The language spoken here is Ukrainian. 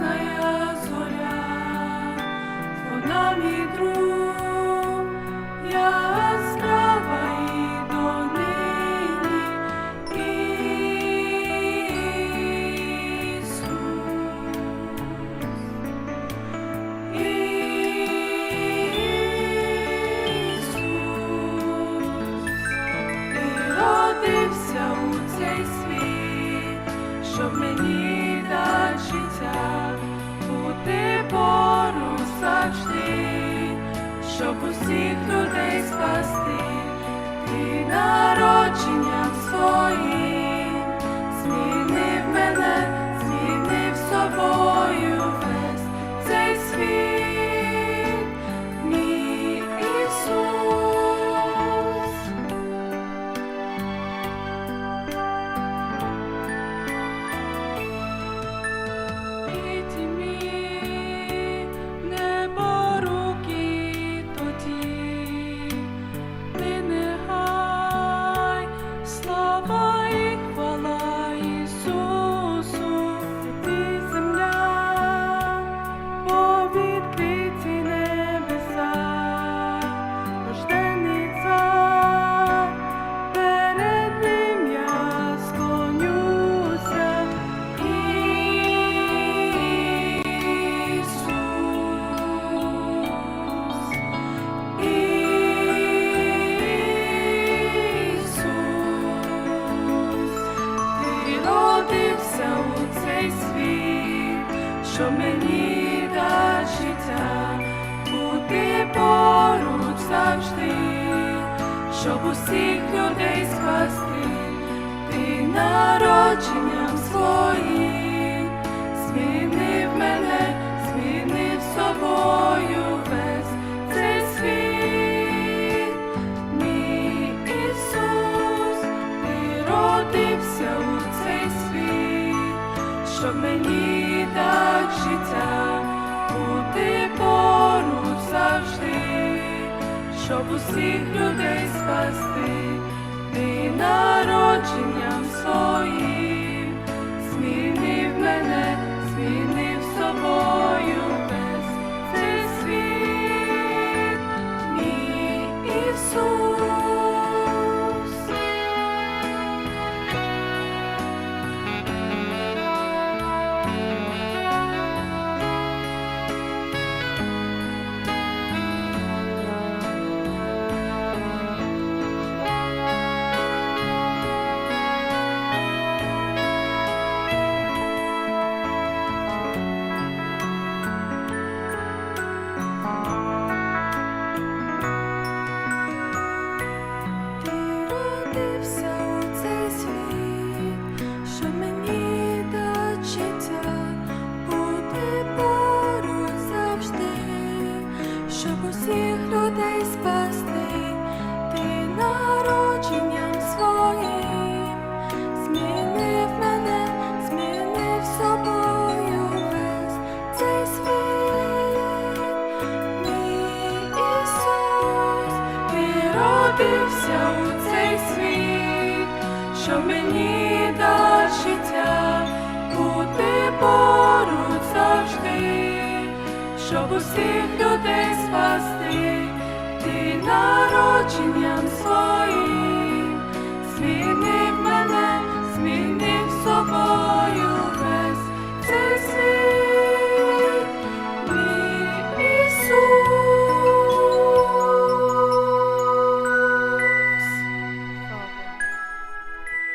ясная зоря, вона мій друг, яскрава і донині Ісус. Ісус, ти родився у цей світ, щоб мені Deixou pro ciclo dele. що мені дав життя, бути поруч завжди, щоб усіх людей спасти, ти народження. світах життя, бути поруч завжди, щоб усіх людей спасти, ти народженням своїм. народився у цей світ, що мені дав життя, бути поруч завжди, щоб усіх людей спасти, ти народженням.